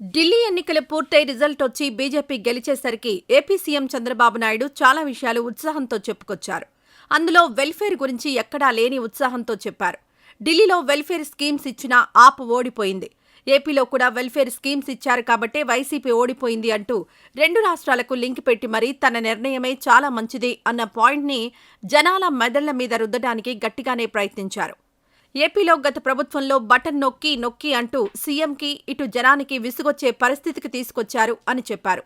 ఢిల్లీ ఎన్నికలు పూర్తయి రిజల్ట్ వచ్చి బీజేపీ గెలిచేసరికి ఏపీ సీఎం చంద్రబాబు నాయుడు చాలా విషయాలు ఉత్సాహంతో చెప్పుకొచ్చారు. అందులో వెల్ఫేర్ గురించి ఎక్కడా లేని ఉత్సాహంతో చెప్పారు. ఢిల్లీలో వెల్ఫేర్ స్కీమ్స్ ఇచ్చినా ఆప్ ఓడిపోయింది. ఏపీలో కూడా వెల్ఫేర్ స్కీమ్స్ ఇచ్చారు కాబట్టే వైసీపీ ఓడిపోయింది అంటూ రెండు రాష్ట్రాలకు లింక్ పెట్టి మరీ తన నిర్ణయమే చాలా మంచిది అన్న పాయింట్ని జనాల మెదళ్ళ మీద రుద్దడానికి గట్టిగానే ప్రయత్నించారు. ఏపీలో గత ప్రభుత్వంలో బటన్ నొక్కి నొక్కి అంటూ సీఎంకి ఇటు జనానికి విసుగొచ్చే పరిస్థితికి తీసుకొచ్చారు అని చెప్పారు.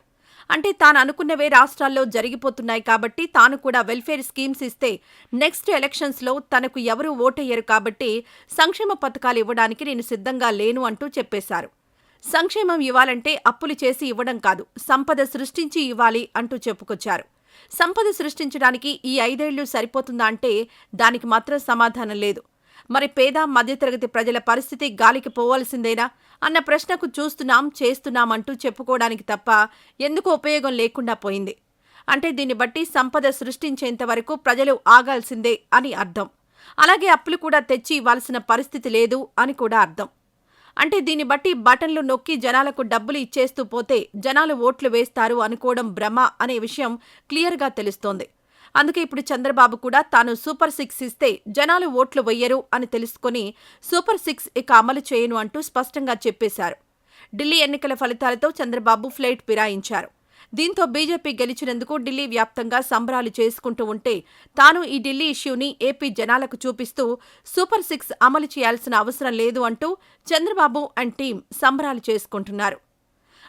అంటే తాను అనుకున్నవే రాష్ట్రాల్లో జరిగిపోతున్నాయి కాబట్టి తాను కూడా వెల్ఫేర్ స్కీమ్స్ ఇస్తే నెక్స్ట్ ఎలక్షన్స్లో తనకు ఎవరూ ఓటయ్యరు కాబట్టి సంక్షేమ పథకాలు ఇవ్వడానికి నేను సిద్ధంగా లేను అంటూ చెప్పేశారు. సంక్షేమం ఇవ్వాలంటే అప్పులు చేసి ఇవ్వడం కాదు సంపద సృష్టించి ఇవ్వాలి అంటూ చెప్పుకొచ్చారు. సంపద సృష్టించడానికి ఈ ఐదేళ్ళు సరిపోతుందా అంటే దానికి మాత్రం సమాధానం లేదు. మరి పేద మధ్యతరగతి ప్రజల పరిస్థితి గాలికి పోవాల్సిందేనా? అన్న ప్రశ్నకు చూస్తున్నాం చేస్తున్నామంటూ చెప్పుకోవడానికి తప్ప ఎందుకు ఉపయోగం లేకుండా పోయింది? అంటే దీన్ని బట్టి సంపద సృష్టించేంత వరకు ప్రజలు ఆగాల్సిందే అని అర్థం. అలాగే అప్పులు కూడా తెచ్చి ఇవ్వాల్సిన పరిస్థితి లేదు అని కూడా అర్థం. అంటే దీన్ని బట్టి బటన్లు నొక్కి జనాలకు డబ్బులు ఇచ్చేస్తూ పోతే జనాలు ఓట్లు వేస్తారు అనుకోవడం భ్రమ అనే విషయం క్లియర్గా తెలుస్తోంది. అందుకే ఇప్పుడు చంద్రబాబు కూడా తాను సూపర్ సిక్స్ ఇస్తే జనాలు ఓట్లు వెయ్యరు అని తెలుసుకుని సూపర్ సిక్స్ ఇక అమలు చేయను అంటూ స్పష్టంగా చెప్పేశారు. ఢిల్లీ ఎన్నికల ఫలితాలతో చంద్రబాబు ఫ్లైట్ ఫిరాయించారు దీంతో బీజేపీ గెలిచినందుకు ఢిల్లీ వ్యాప్తంగా సంబరాలు చేసుకుంటూ ఉంటే తాను ఈ ఢిల్లీ ఇష్యూని ఏపీ జనాలకు చూపిస్తూ సూపర్ సిక్స్ అమలు చేయాల్సిన అవసరం లేదు అంటూ చంద్రబాబు అండ్ టీం సంబరాలు చేసుకుంటున్నారు.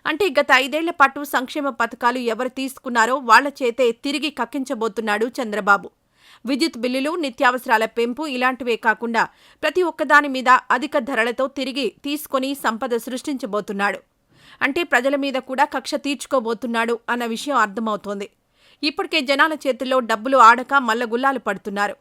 అంటే గత ఐదేళ్ళ పాటు సంక్షేమ పథకాలు ఎవరు తీసుకున్నారో వాళ్ళ చేతే తిరిగి కక్కించబోతున్నాడు చంద్రబాబు. విద్యుత్ బిల్లులు నిత్యావసరాల పెంపు ఇలాంటివే కాకుండా ప్రతి ఒక్కదాని మీద అధిక ధరలతో తిరిగి తీసుకొని సంపద సృష్టించబోతున్నాడు. అంటే ప్రజల మీద కూడా కక్ష తీర్చుకోబోతున్నాడు అన్న విషయం అర్థమవుతోంది. ఇప్పటికే జనాల చేతుల్లో డబ్బులు ఆడక మల్లగుల్లాలు పడుతున్నారు.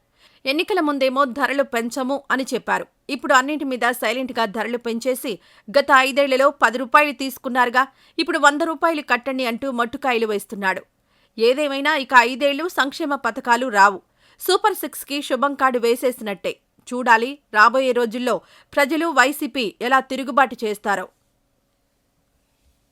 ఎన్నికల ముందేమో ధరలు పెంచము అని చెప్పారు. ఇప్పుడు అన్నింటి మీద సైలెంట్గా ధరలు పెంచేసి గత ఐదేళ్ళలో పది రూపాయలు తీసుకున్నారుగా ఇప్పుడు వంద రూపాయలు కట్టండి అంటూ మట్టుకాయలు వేస్తున్నాడు. ఏదేమైనా ఇక ఐదేళ్ళు సంక్షేమ పథకాలు రావు. సూపర్ సిక్స్కి శుభం కార్డు వేసేసినట్టే. చూడాలి రాబోయే రోజుల్లో ప్రజలు వైసీపీ ఎలా తిరుగుబాటు చేస్తారో.